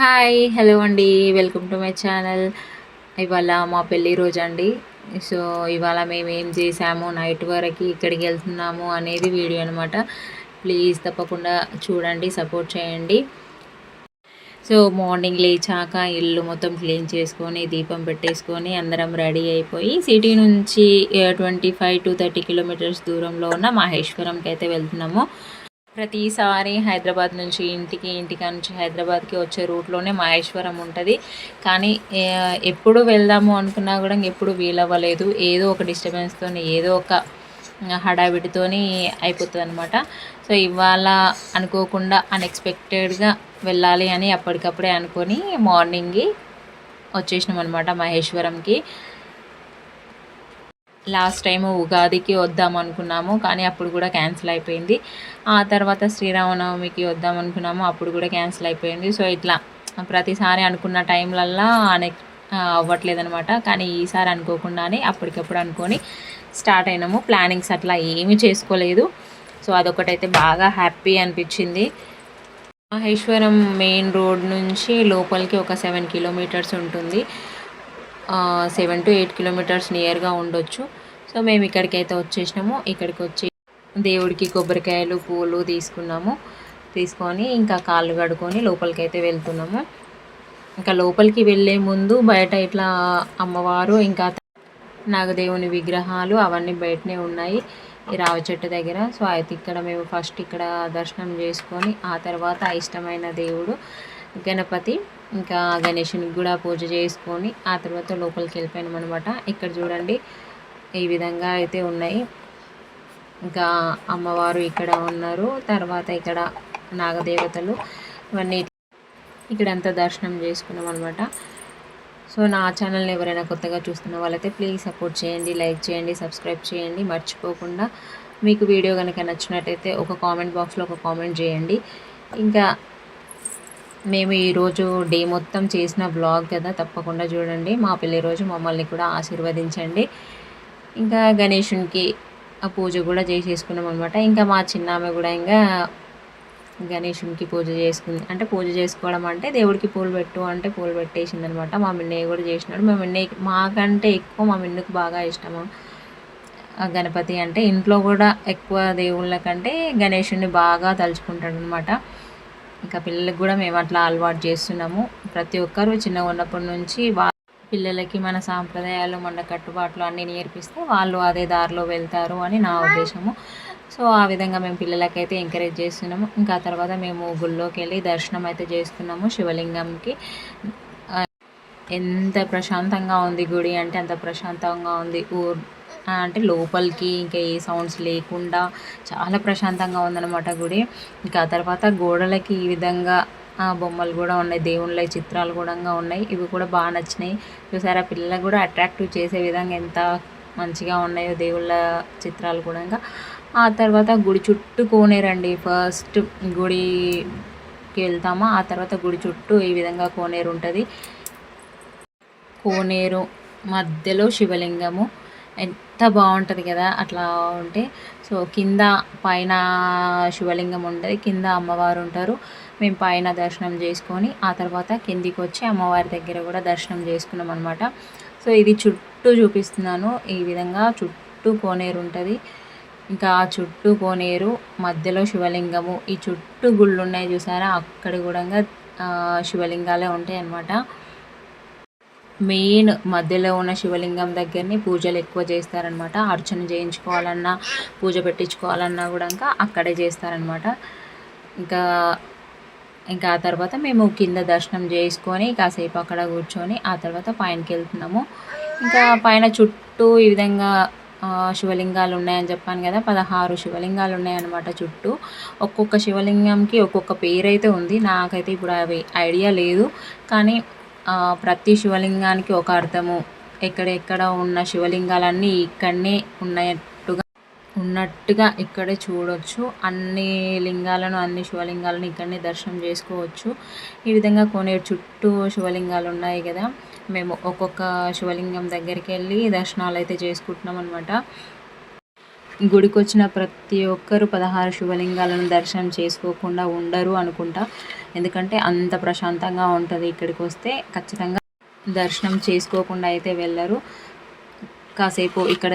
Hi hello అండి. Welcome to my channel. ఇవాళ మా పెళ్ళి రోజు అండి సో ఇవాళ మేము ఏం చేసాము నైట్ వరకు ఇక్కడికి వెళ్తున్నాము అనేది వీడియో అనమాట ప్లీజ్ తప్పకుండా చూడండి సపోర్ట్ చేయండి. సో మార్నింగ్ లేచాక ఇల్లు మొత్తం క్లీన్ చేసుకొని దీపం పెట్టేసుకొని అందరం రెడీ అయిపోయి సిటీ నుంచి twenty five to thirty kilometres దూరంలో ఉన్న మహేశ్వరంకి అయితే వెళ్తున్నాము. ప్రతిసారి హైదరాబాద్ నుంచి ఇంటికి ఇంటికి నుంచి హైదరాబాద్కి వచ్చే రూట్లోనే మహేశ్వరం ఉంటుంది. కానీ ఎప్పుడు వెళ్దాము అనుకున్నా కూడా ఎప్పుడు వీలవ్వలేదు. ఏదో ఒక డిస్టర్బెన్స్తో ఏదో ఒక హడావిడితోని అయిపోతుంది అనమాట సో ఇవాళ అనుకోకుండా అన్ఎక్స్పెక్టెడ్గా వెళ్ళాలి అని అప్పటికప్పుడే అనుకొని మార్నింగ్ వచ్చేసినాం అనమాట మహేశ్వరంకి. లాస్ట్ టైం ఉగాదికి వద్దాం అనుకున్నాము కానీ అప్పుడు కూడా క్యాన్సిల్ అయిపోయింది. ఆ తర్వాత శ్రీరామనవమికి వద్దాం అనుకున్నాము అప్పుడు కూడా క్యాన్సిల్ అయిపోయింది. సో ఇట్లా ప్రతిసారి అనుకున్న టైంలల్లా అనే అవ్వట్లేదనమాట. కానీ ఈసారి అనుకోకుండానే అప్పటికప్పుడు అనుకొని స్టార్ట్ అయినాము. ప్లానింగ్స్ అట్లా ఏమీ చేసుకోలేదు. సో అదొకటైతే బాగా హ్యాపీ అనిపించింది. మహేశ్వరం మెయిన్ రోడ్ నుంచి లోపలికి ఒక సెవెన్ కిలోమీటర్స్ ఉంటుంది. సెవెన్ టు ఎయిట్ కిలోమీటర్స్ నియర్గా ఉండొచ్చు. సో మేము ఇక్కడికైతే వచ్చేసినాము. ఇక్కడికి వచ్చి దేవుడికి కొబ్బరికాయలు పూలు తీసుకున్నాము. తీసుకొని ఇంకా కాళ్ళు కడుకొని లోపలికి అయితే వెళ్తున్నాము. ఇంకా లోపలికి వెళ్ళే ముందు బయట ఇట్లా అమ్మవారు ఇంకా నాగదేవుని విగ్రహాలు అవన్నీ బయటనే ఉన్నాయి. ఈ రావి చెట్టు దగ్గర. సో అయితే ఇక్కడ మేము ఫస్ట్ ఇక్కడ దర్శనం చేసుకొని ఆ తర్వాత ఇష్టమైన దేవుడు గణపతి ఇంకా గణేషునికి కూడా పూజ చేసుకొని ఆ తర్వాత లోపలికి వెళ్ళిపోయినాం అనమాట ఇక్కడ చూడండి ఈ విధంగా అయితే ఉన్నాయి. ఇంకా అమ్మవారు ఇక్కడ ఉన్నారు. తర్వాత ఇక్కడ నాగదేవతలు ఇవన్నీ ఇక్కడ అంతా దర్శనం చేసుకున్నాం అనమాట సో నా ఛానల్ని ఎవరైనా కొత్తగా చూస్తున్న వాళ్ళైతే ప్లీజ్ సపోర్ట్ చేయండి లైక్ చేయండి సబ్స్క్రైబ్ చేయండి. మర్చిపోకుండా మీకు వీడియో కనుక నచ్చినట్టయితే ఒక కామెంట్ బాక్స్లో ఒక కామెంట్ చేయండి. ఇంకా మేము ఈరోజు డే మొత్తం చేసిన బ్లాగ్ కదా తప్పకుండా చూడండి. మా పెళ్ళి రోజు మమ్మల్ని కూడా ఆశీర్వదించండి. ఇంకా గణేషునికి ఆ పూజ కూడా చేసేసుకున్నాం అనమాట ఇంకా మా చిన్నామె కూడా ఇంకా గణేషునికి పూజ చేసుకుంది. అంటే పూజ చేసుకోవడం అంటే దేవుడికి పూలు పెట్టు అంటే పూలు పెట్టేసింది అనమాట మా మిన్నయ్య కూడా చేసినాడు. మా మిన్నయ్య మాకంటే ఎక్కువ మా మిన్నుకు బాగా ఇష్టము. గణపతి అంటే ఇంట్లో కూడా ఎక్కువ దేవుళ్ళ కంటే గణేషుని బాగా తలుచుకుంటాడు అనమాట ఇంకా పిల్లలకు కూడా మేము అట్లా అలవాటు చేస్తున్నాము. ప్రతి ఒక్కరు చిన్నగా ఉన్నప్పటి నుంచి పిల్లలకి మన సాంప్రదాయాలు మన కట్టుబాట్లు అన్నీ నేర్పిస్తే వాళ్ళు అదే దారిలో వెళ్తారు అని నా ఉద్దేశము. సో ఆ విధంగా మేము పిల్లలకైతే ఎంకరేజ్ చేస్తున్నాము. ఇంకా తర్వాత మేము గుళ్ళోకి వెళ్ళి దర్శనం అయితే చేస్తున్నాము శివలింగంకి. ఎంత ప్రశాంతంగా ఉంది గుడి అంటే అంత ప్రశాంతంగా ఉంది. ఊర్ అంటే లోపలికి ఇంకా ఏ సౌండ్స్ లేకుండా చాలా ప్రశాంతంగా ఉందన్నమాట గుడి. ఇంకా తర్వాత గోడలకి ఈ విధంగా బొమ్మలు కూడా ఉన్నాయి. దేవుళ్ళ చిత్రాలు కూడా ఉన్నాయి. ఇవి కూడా బాగా నచ్చినాయి. చూసారా? పిల్లలకు కూడా అట్రాక్టివ్ చేసే విధంగా ఎంత మంచిగా ఉన్నాయో దేవుళ్ళ చిత్రాలు కూడా. ఆ తర్వాత గుడి చుట్టూ కోనేరండి. ఫస్ట్ గుడికి వెళ్తామా. ఆ తర్వాత గుడి చుట్టూ ఈ విధంగా కోనేరు ఉంటుంది. కోనేరు మధ్యలో శివలింగము. ఎంత బాగుంటుంది కదా? అట్లా ఉంటే. సో కింద పైన శివలింగం ఉంటుంది కింద అమ్మవారు ఉంటారు. మేము పైన దర్శనం చేసుకొని ఆ తర్వాత కిందికి వచ్చి అమ్మవారి దగ్గర కూడా దర్శనం చేసుకున్నాం అనమాట సో ఇది చుట్టూ చూపిస్తున్నాను. ఈ విధంగా చుట్టూ కోనేరు ఉంటుంది. ఇంకా ఆ చుట్టూ కోనేరు మధ్యలో శివలింగము. ఈ చుట్టూ గుళ్ళు ఉన్నాయి చూసారా? అక్కడ కూడా శివలింగాలే ఉంటాయి అన్నమాట. మెయిన్ మధ్యలో ఉన్న శివలింగం దగ్గరని పూజలు ఎక్కువ చేస్తారనమాట అర్చన చేయించుకోవాలన్నా పూజ పెట్టించుకోవాలన్నా కూడా ఇంకా అక్కడే చేస్తారనమాట ఇంకా ఇంకా ఆ తర్వాత మేము కింద దర్శనం చేసుకొని కాసేపు అక్కడ కూర్చొని ఆ తర్వాత పైనకి వెళ్తున్నాము. ఇంకా పైన చుట్టూ ఈ విధంగా శివలింగాలు ఉన్నాయని చెప్పాను కదా పదహారు శివలింగాలు ఉన్నాయన్నమాట చుట్టూ. ఒక్కొక్క శివలింగంకి ఒక్కొక్క పేరైతే ఉంది. నాకైతే ఇప్పుడు అవి ఐడియా లేదు. కానీ ప్రతి శివలింగానికి ఒక అర్థము. ఎక్కడెక్కడ ఉన్న శివలింగాలన్నీ ఇక్కడనే ఉన్నాయి ఉన్నట్టుగా ఇక్కడే చూడొచ్చు. అన్ని లింగాలను అన్ని శివలింగాలను ఇక్కడనే దర్శనం చేసుకోవచ్చు. ఈ విధంగా కొనేరు చుట్టూ శివలింగాలు ఉన్నాయి కదా. మేము ఒక్కొక్క శివలింగం దగ్గరికి వెళ్ళి దర్శనాలు అయితే చేసుకుంటున్నాం అనమాట గుడికి వచ్చిన ప్రతి ఒక్కరు పదహారు శివలింగాలను దర్శనం చేసుకోకుండా ఉండరు అనుకుంటా. ఎందుకంటే అంత ప్రశాంతంగా ఉంటుంది ఇక్కడికి వస్తే. ఖచ్చితంగా దర్శనం చేసుకోకుండా అయితే వెళ్ళరు. కాసేపు ఇక్కడ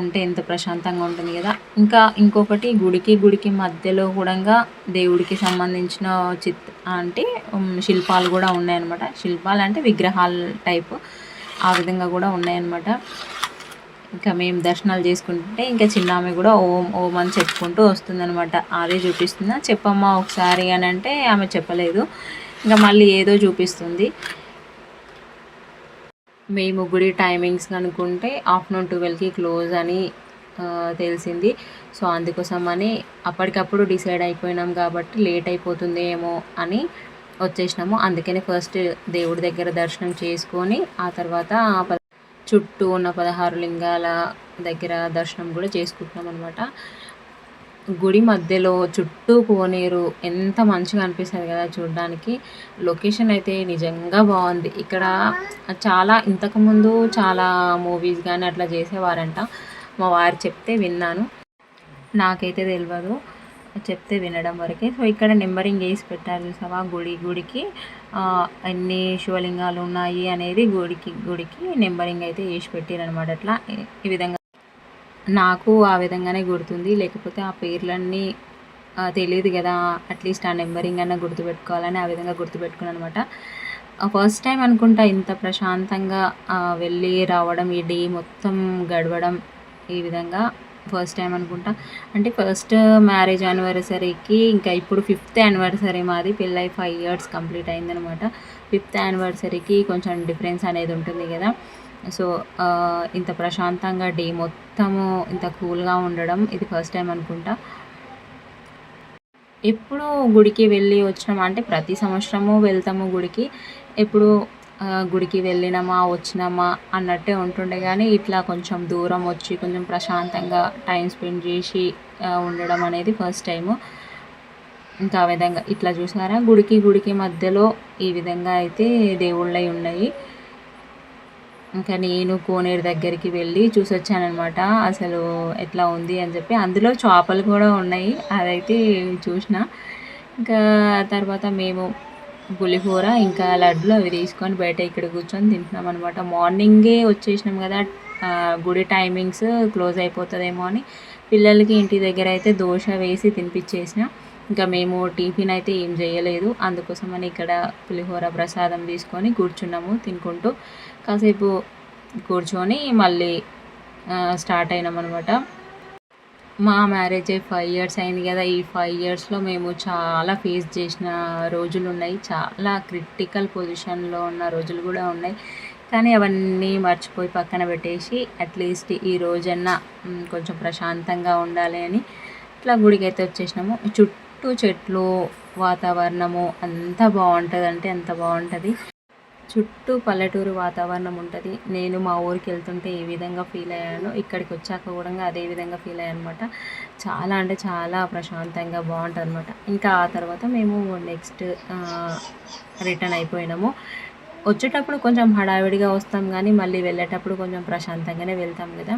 ఉంటే ఎంత ప్రశాంతంగా ఉంటుంది కదా. ఇంకా ఇంకొకటి గుడికి గుడికి మధ్యలో కూడా దేవుడికి సంబంధించిన చిత్ అంటే శిల్పాలు కూడా ఉన్నాయన్నమాట. శిల్పాలు అంటే విగ్రహాల టైప్ ఆ విధంగా కూడా ఉన్నాయన్నమాట. ఇంకా మేము దర్శనాలు చేసుకుంటుంటే ఇంకా చిన్న ఆమె కూడా ఓం ఓం అని చెప్పుకుంటూ వస్తుందనమాట అదే చూపిస్తుందా? చెప్పమ్మా ఒకసారి అని అంటే ఆమె చెప్పలేదు. ఇంకా మళ్ళీ ఏదో చూపిస్తుంది. మేము గుడి టైమింగ్స్ అనుకుంటే ఆఫ్టర్నూన్ ట్వెల్వ్కి క్లోజ్ అని తెలిసింది. సో అందుకోసం అని అప్పటికప్పుడు డిసైడ్ అయిపోయినాం కాబట్టి లేట్ అయిపోతుందేమో అని వచ్చేసినాము. అందుకని ఫస్ట్ దేవుడి దగ్గర దర్శనం చేసుకొని ఆ తర్వాత చుట్టూ ఉన్న పదహారు లింగాల దగ్గర దర్శనం కూడా చేసుకుంటున్నాం అనమాట గుడి మధ్యలో చుట్టూ కోనేరు ఎంత మంచిగా అనిపిస్తుంది కదా చూడడానికి. లొకేషన్ అయితే నిజంగా బాగుంది. ఇక్కడ చాలా ఇంతకుముందు చాలా మూవీస్ కానీ అట్లా చేసేవారంట. మా వారు చెప్తే విన్నాను. నాకైతే తెలియదు చెప్తే వినడం వరకే. సో ఇక్కడ నెంబరింగ్ వేసి పెట్టారు చూసావా? గుడి గుడికి ఎన్ని శివలింగాలు ఉన్నాయి అనేది గుడికి గుడికి నెంబరింగ్ అయితే వేసి పెట్టారనమాట అట్లా ఈ విధంగా నాకు ఆ విధంగానే గుర్తుంది. లేకపోతే ఆ పేర్లన్నీ తెలియదు కదా. అట్లీస్ట్ ఆ నెంబరింగ్ అన్న గుర్తుపెట్టుకోవాలని ఆ విధంగా గుర్తుపెట్టుకున్నాను అనమాట ఫస్ట్ టైం అనుకుంటా ఇంత ప్రశాంతంగా వెళ్ళి రావడం ఈ డే మొత్తం గడవడం ఈ విధంగా ఫస్ట్ టైం అనుకుంటా. అంటే ఫస్ట్ మ్యారేజ్ యానివర్సరీకి ఇంకా ఇప్పుడు ఫిఫ్త్ యానివర్సరీ మాది. పెళ్ళై ఫైవ్ ఇయర్స్ కంప్లీట్ అయిందనమాట ఫిఫ్త్ యానివర్సరీకి కొంచెం డిఫరెన్స్ అనేది ఉంటుంది కదా. సో ఇంత ప్రశాంతంగా డే మొత్తము ఇంత కూల్గా ఉండడం ఇది ఫస్ట్ టైం అనుకుంటా. ఎప్పుడు గుడికి వెళ్ళి వచ్చినామా? అంటే ప్రతి సంవత్సరము వెళ్తాము గుడికి. ఎప్పుడు గుడికి వెళ్ళినామా వచ్చినామా అన్నట్టే ఉంటుండే కానీ ఇట్లా కొంచెం దూరం వచ్చి కొంచెం ప్రశాంతంగా టైం స్పెండ్ చేసి ఉండడం అనేది ఫస్ట్ టైము. ఇంకా ఆ విధంగా ఇట్లా చూసారా గుడికి గుడికి మధ్యలో ఈ విధంగా అయితే దేవుళ్ళై ఉన్నాయి. ఇంకా నేను కోనేరు దగ్గరికి వెళ్ళి చూసి వచ్చానమాట అసలు ఎట్లా ఉంది అని చెప్పి. అందులో చేపలు కూడా ఉన్నాయి. అదైతే చూసిన. ఇంకా తర్వాత మేము పులిహోర ఇంకా లడ్లు అవి తీసుకొని బయట ఇక్కడ కూర్చొని తింటున్నాం అనమాట మార్నింగే వచ్చేసినాం కదా. గుడి టైమింగ్స్ క్లోజ్ అయిపోతుందేమో అని పిల్లలకి ఇంటి దగ్గర అయితే దోశ వేసి తినిపించేసిన. ఇంకా మేము టిఫిన్ అయితే ఏం చేయలేదు. అందుకోసమని ఇక్కడ పులిహోర ప్రసాదం తీసుకొని కూర్చున్నాము తినుకుంటూ. కాసేపు కూర్చొని మళ్ళీ స్టార్ట్ అయినాం అనమాట మా మ్యారేజ్ అయ్యి ఫైవ్ ఇయర్స్ అయింది కదా ఈ ఫైవ్ ఇయర్స్లో మేము చాలా ఫేస్ చేసిన రోజులు ఉన్నాయి చాలా క్రిటికల్ పొజిషన్లో ఉన్న రోజులు కూడా ఉన్నాయి. కానీ అవన్నీ మర్చిపోయి పక్కన పెట్టేసి అట్లీస్ట్ ఈ రోజన్నా కొంచెం ప్రశాంతంగా ఉండాలి అని ఇట్లా గుడికి అయితే వచ్చేసినాము. చుట్టూ చెట్లు వాతావరణము అంత బాగుంటుంది అంటే అంత బాగుంటుంది. చుట్టూ పల్లెటూరు వాతావరణం ఉంటుంది. నేను మా ఊరికి వెళ్తుంటే ఏ విధంగా ఫీల్ అయ్యానో ఇక్కడికి వచ్చాక కూడా అదే విధంగా ఫీల్ అయ్యాను అనమాట చాలా అంటే చాలా ప్రశాంతంగా బాగుంటుంది అనమాట ఇంకా ఆ తర్వాత మేము నెక్స్ట్ రిటర్న్ అయిపోయినాము. వచ్చేటప్పుడు కొంచెం హడావిడిగా వస్తాం కానీ మళ్ళీ వెళ్ళేటప్పుడు కొంచెం ప్రశాంతంగానే వెళ్తాం కదా.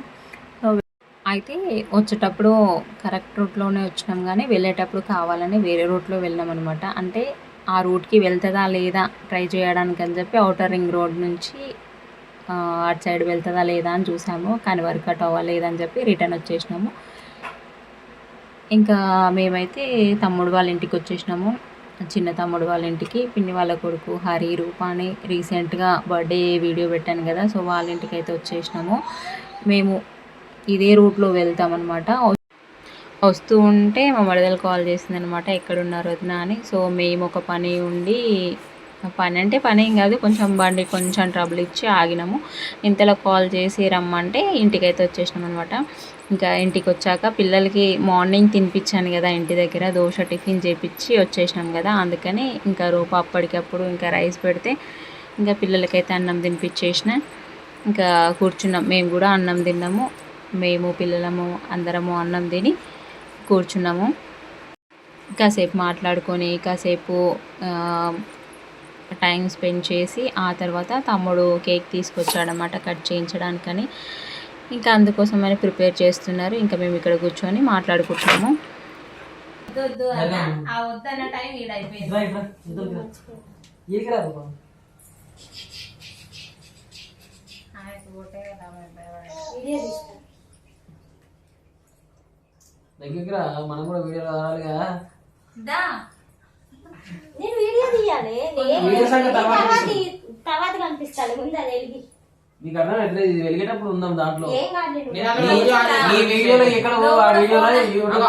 అయితే వచ్చేటప్పుడు కరెక్ట్ రూట్లోనే వచ్చినాం కానీ వెళ్ళేటప్పుడు కావాలని వేరే రూట్లో వెళ్ళాం అనమాట అంటే ఆ రూట్కి వెళ్తుందా లేదా ట్రై చేయడానికి అని చెప్పి అవుటర్ రింగ్ రోడ్ నుంచి అటు సైడ్ వెళ్తుందా లేదా అని చూసాము. కానీ వర్కౌట్ అవ్వలేదని చెప్పి రిటర్న్ వచ్చేసినాము. ఇంకా మేమైతే తమ్ముడు వాళ్ళ ఇంటికి వచ్చేసినాము. చిన్న తమ్ముడు వాళ్ళ ఇంటికి పిన్ని వాళ్ళ కొడుకు హరి రూపాని. రీసెంట్గా బర్త్డే వీడియో పెట్టాను కదా సో వాళ్ళ ఇంటికి అయితే వచ్చేసినాము. మేము ఇదే రూట్లో వెళ్తామన్నమాట. వస్తూ ఉంటే మా మరదలు కాల్ చేసింది అనమాట ఎక్కడున్నారు వదిన అని. సో మేము ఒక పని ఉండి పని అంటే పని ఏం కాదు కొంచెం బండి కొంచెం ట్రబుల్ ఇచ్చి ఆగినాము. ఇంతలో కాల్ చేసి రమ్మంటే ఇంటికైతే వచ్చేసినాం అనమాట ఇంకా ఇంటికి వచ్చాక పిల్లలకి మార్నింగ్ తినిపించాను కదా ఇంటి దగ్గర దోశ టిఫిన్ చేపించి వచ్చేసినాం కదా అందుకని ఇంకా రూప అప్పటికప్పుడు ఇంకా రైస్ పెడితే ఇంకా పిల్లలకైతే అన్నం తినిపించేసిన. ఇంకా కూర్చున్నాం మేము కూడా అన్నం తిన్నాము. మేము పిల్లలము అందరము అన్నం తిని కూర్చున్నాము. కాసేపు మాట్లాడుకొని కాసేపు ఆ, టైం స్పెండ్ చేసి ఆ తర్వాత తమ్ముడు కేక్ తీసుకొచ్చాడనమాట కట్ చేయించడానికని. ఇంకా అందుకోసమని ప్రిపేర్ చేస్తున్నారు. ఇంకా మేము ఇక్కడ కూర్చొని మాట్లాడుకుంటున్నాము. వద్దన్న టైం ఈడైపోయింది ఇట్రా ఇట్రా ఇద్దరు ఈడికి రా బాబా దగ్గరికి మనం కూడా వీడియో రావాలిగా. దా. నేను వీడియో తీయాలి. వీడియో సంగతి తర్వాత కనిపిస్తాను ముందు అది వెలిగి. నీకు అర్థం ఎట్లా ఇది వెలిగేటప్పుడు ఉందాం దాంట్లో. నేను వీడియోలో ఎక్కడ ఆ వీడియోలో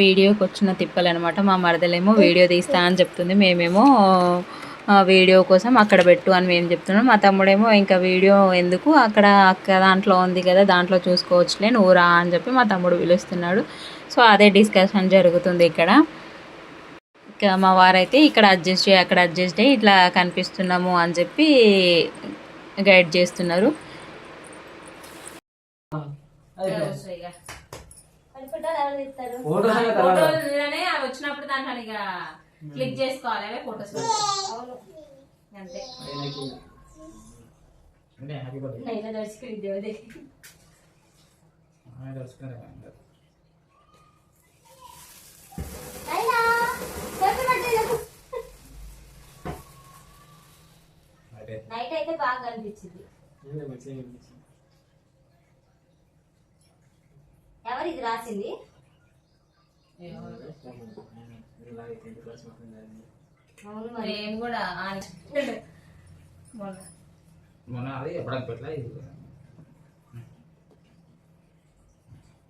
వీడియోకి వచ్చిన తిప్పలు అనమాట మా మరదలేమో వీడియో తీస్తా అని చెప్తుంది. మేమేమో ఆ వీడియో కోసం అక్కడ పెట్టు అని మేము చెప్తున్నాం. మా తమ్ముడేమో ఇంకా వీడియో ఎందుకు? అక్కడ అక్క దాంట్లో ఉంది కదా దాంట్లో చూసుకోవచ్చులే నువ్వు రా అని చెప్పి మా తమ్ముడు పిలుస్తున్నాడు. సో అదే డిస్కషన్ జరుగుతుంది ఇక్కడ. ఇంకా మా వారైతే ఇక్కడ అడ్జస్ట్ చేయి అక్కడ అడ్జస్ట్ అయ్యి ఇట్లా కనిపిస్తున్నాము అని చెప్పి గైడ్ చేస్తున్నారు. వచ్చినప్పుడు దాంట్లో ఇక క్లిక్ చేసుకోవాలి ఫోటోస్. అంతే. దర్శకుడి దేవుడి నైనా చెప్పు పట్టేలకు నైట్ అయితే బాగా అనిపించింది? ఎవరు ఇది రాసింది? అవును మరి. నేను కూడా మొన్న మొన్న అది ఎప్పటికి పెట్టలే ఇది.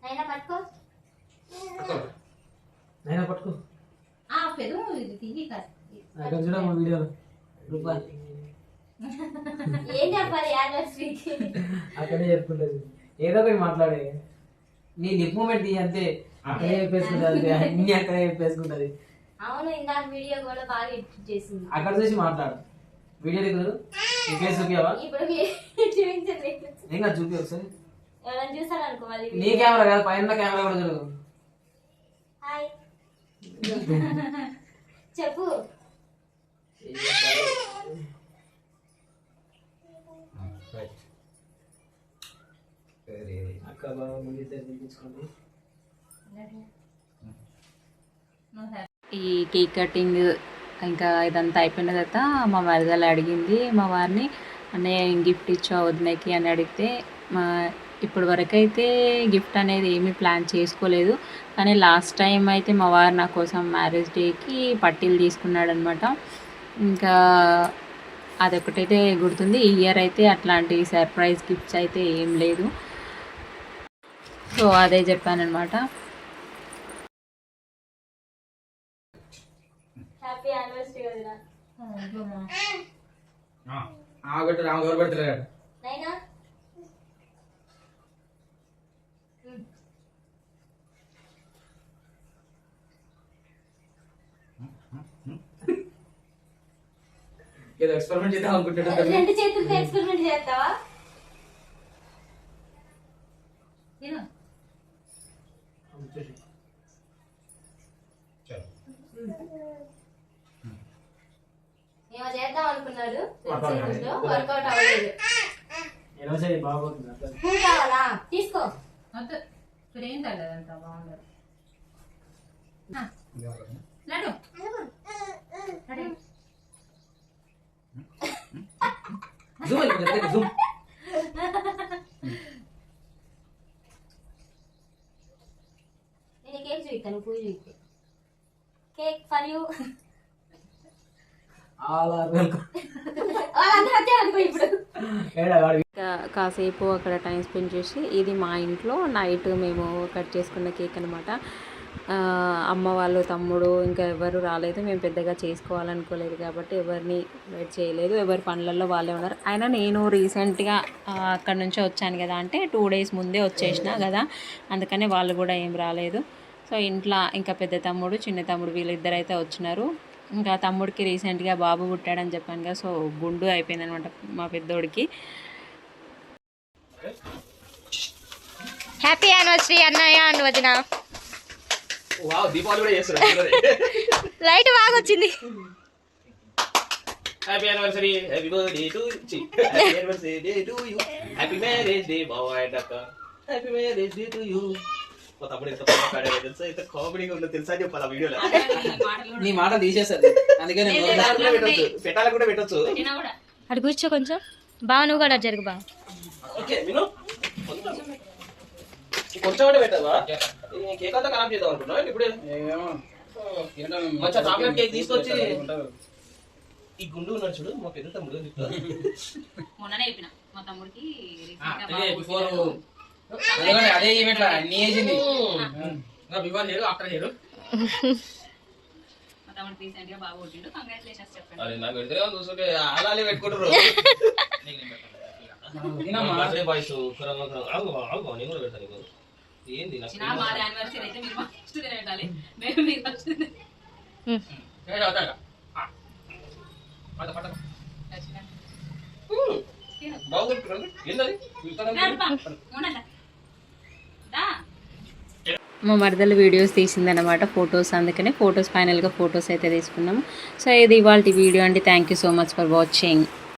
నైనా పట్టుకో. నైనా పట్టుకో. ఆ పెరుగు ఇది తిరిగి కాదు. అక్కడ చూడమ్మా వీడియోలో. రూపాయి ఏం చెప్పాలి యానివర్సరీకి అక్కడే చెప్పుకుంటుంది. ఏదో ఒకటి మాట్లాడే. నీ లిప్ మూమెంట్ అంతే. అక్కడే చెప్పేసుకుంటుంది. అన్ని అక్కడే చెప్పేసుకుంటది. అవును ఇందాక వీడియో కూడా బాగా ఎడిట్ చేసింది. అక్కడ చూసి మాట్లాడు. వీడియో ఫేస్ చూపించావా ఇప్పుడు ఏం కాదు చూపి ఒకసారి. ఎవరైనా చూసారనుకో మళ్ళీ నీ కెమెరా కాదు పైన కెమెరా కూడా చూడు. హాయ్. చెప్పు. అక్క ఇద్దరు ఈ కేక్ కటింగ్ ఇంకా ఇదంతా అయిపోయిన తర్వాత మా వరదలు అడిగింది మా వారిని అన్నయ్య ఏం గిఫ్ట్ ఇచ్చా వదినకి? అని అడిగితే మా ఇప్పటి వరకు అయితే గిఫ్ట్ అనేది ఏమీ ప్లాన్ చేసుకోలేదు. కానీ లాస్ట్ టైం అయితే మా వారు నా కోసం మ్యారేజ్ డేకి పట్టీలు తీసుకున్నాడు అనమాట ఇంకా అదొకటైతే గుర్తుంది. ఈ ఇయర్ అయితే అట్లాంటి సర్ప్రైజ్ గిఫ్ట్స్ అయితే ఏం లేదు. సో అదే చెప్పానమాట హ్యాపీ యానివర్సరీ వదిన. ఆ పెట్టు రామ ఎవరు పెడతలేడు నైనా? ఏదో ఎక్స్పెరిమెంట్ చేద్దాం అనుకుంటాడు రెండు చేతులతో ఎక్స్పెరిమెంట్ చేస్తావా? ఏమో చేద్దాం అనుకున్నాడు వర్కౌట్ అవ్వలేదు. ఎలా చేయి బాగోతుంది అట్లా. నువ్వు కావాలా? తీసుకో. వద్దు. ఇప్పుడు ఏం తగ్గదంతా బాగుండదు. నడు నడు. జూమ్ జూమ్ నేను కేక్ చూపిస్తాను పూజ చూపిస్తే కేక్ ఫర్ యూ. కాసేపు అక్కడ టైం స్పెండ్ చేసి ఇది మా ఇంట్లో నైట్ మేము కట్ చేసుకున్న కేక్ అనమాట అమ్మ వాళ్ళు తమ్ముడు ఇంకా ఎవరు రాలేదు. మేము పెద్దగా చేసుకోవాలనుకోలేదు కాబట్టి ఎవరిని వెయిట్ చేయలేదు. ఎవరి పనులలో వాళ్ళే ఉన్నారు. అయినా నేను రీసెంట్గా అక్కడ నుంచి వచ్చాను కదా అంటే టూ డేస్ ముందే వచ్చేసిన కదా. అందుకని వాళ్ళు కూడా ఏం రాలేదు. సో ఇంట్లో ఇంకా పెద్ద తమ్ముడు చిన్న తమ్ముడు వీళ్ళిద్దరైతే వచ్చినారు. ఇంకా తమ్ముడికి రీసెంట్గా బాబు పుట్టాడని చెప్పాను కదా సో గుండు అయిపోయింది అనమాట మా పెద్దోడికి. హ్యాపీ యానివర్సరీ అన్నయ్య అని వదిన. లైట్ బాగా వచ్చింది. Happy anniversary happy birthday to happy anniversary day to you happy marriage day అక్క happy marriage day to you మా తమ్ముడు ఎంత బాగా పాడాడో తెలుసా? ఎంత కామెడీగా ఉందో తెలుసా చెప్పాలి ఆ వీడియోలో. నీ మాట తీసేస్తుంది అందుకే నేను లేదు, నోరు- పెట్టాలి కూడా పెట్టొచ్చు. పెట్టాలి కూడా. పెట్టొచ్చు అటు కూర్చో కొంచెం. బా నువ్వు కూడా జరుగు బా. ఓకే విను కొంచెం. కొంచెం అంటే పెట్టావా? ఈ కేక్ అంతా ఖరాబ్ చేద్దాం అనుకున్నా ఇప్పుడే? ఏమో. తినడం మంచిగా చాక్లెట్ కేక్ తీసుకొచ్చి ఉంటారు. ఈ గుండు ఉన్నాడు చూడు మా పెద్ద తమ్ముడు. మొన్ననే చెప్పిన మా తమ్ముడికి అదే ఈవెంట్ నీ ఏజ్ ఉంది బిఫోర్ ఆఫ్టర్ అలానే పెట్టుకుంటారు ఏంది పద. బాగుంటుంది ఏంటది మా మరదలు వీడియోస్ తీసిందనమాట ఫొటోస్ అందుకనే ఫొటోస్ ఫైనల్గా ఫొటోస్ అయితే తీసుకున్నాము. సో ఇది ఇవాళ వీడియో అండి. Thank you so much for watching